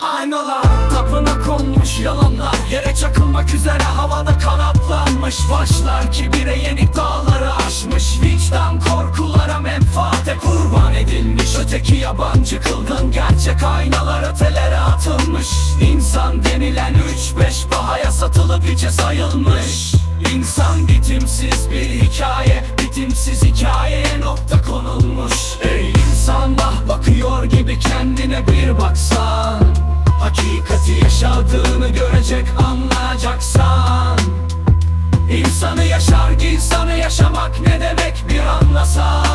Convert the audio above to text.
aynalar Tapına konmuş yalanlar. Yere çakılmak üzere havada kanatlanmış Başlar. Kibire yenik dağları aşmış. Vicdan korkulara menfaate kurban edilmiş. Öteki yabancı kılgın gerçek aynalar ötelere atılmış. İnsan denilen üç beş pahaya satılıp hiçe sayılmış. İnsan bitimsiz bir hikaye Bitimsiz hikayeye nokta konulmuş. Ey insan ah bakıyor gibi kendine bir Hakikati görecek anlayacaksan. İnsanı yaşar insanı yaşamak ne demek bir anlasan